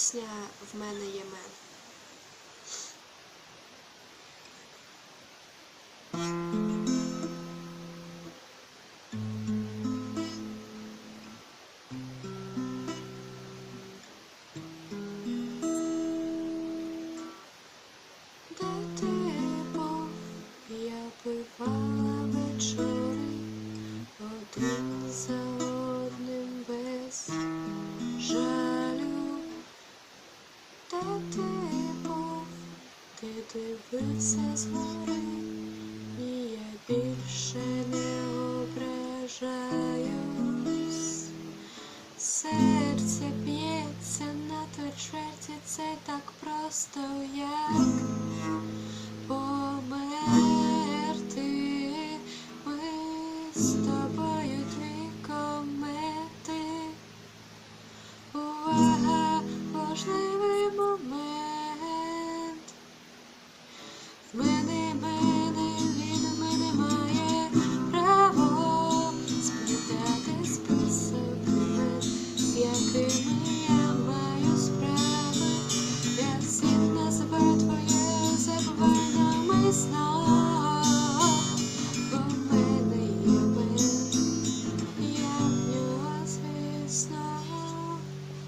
пісня В мене є мен. Бивала вечори один за де ти був, ти дивився згори, і я більше не ображаюсь. Серце б'ється на той чверті, це так просто як померти ми з тобою. Whenever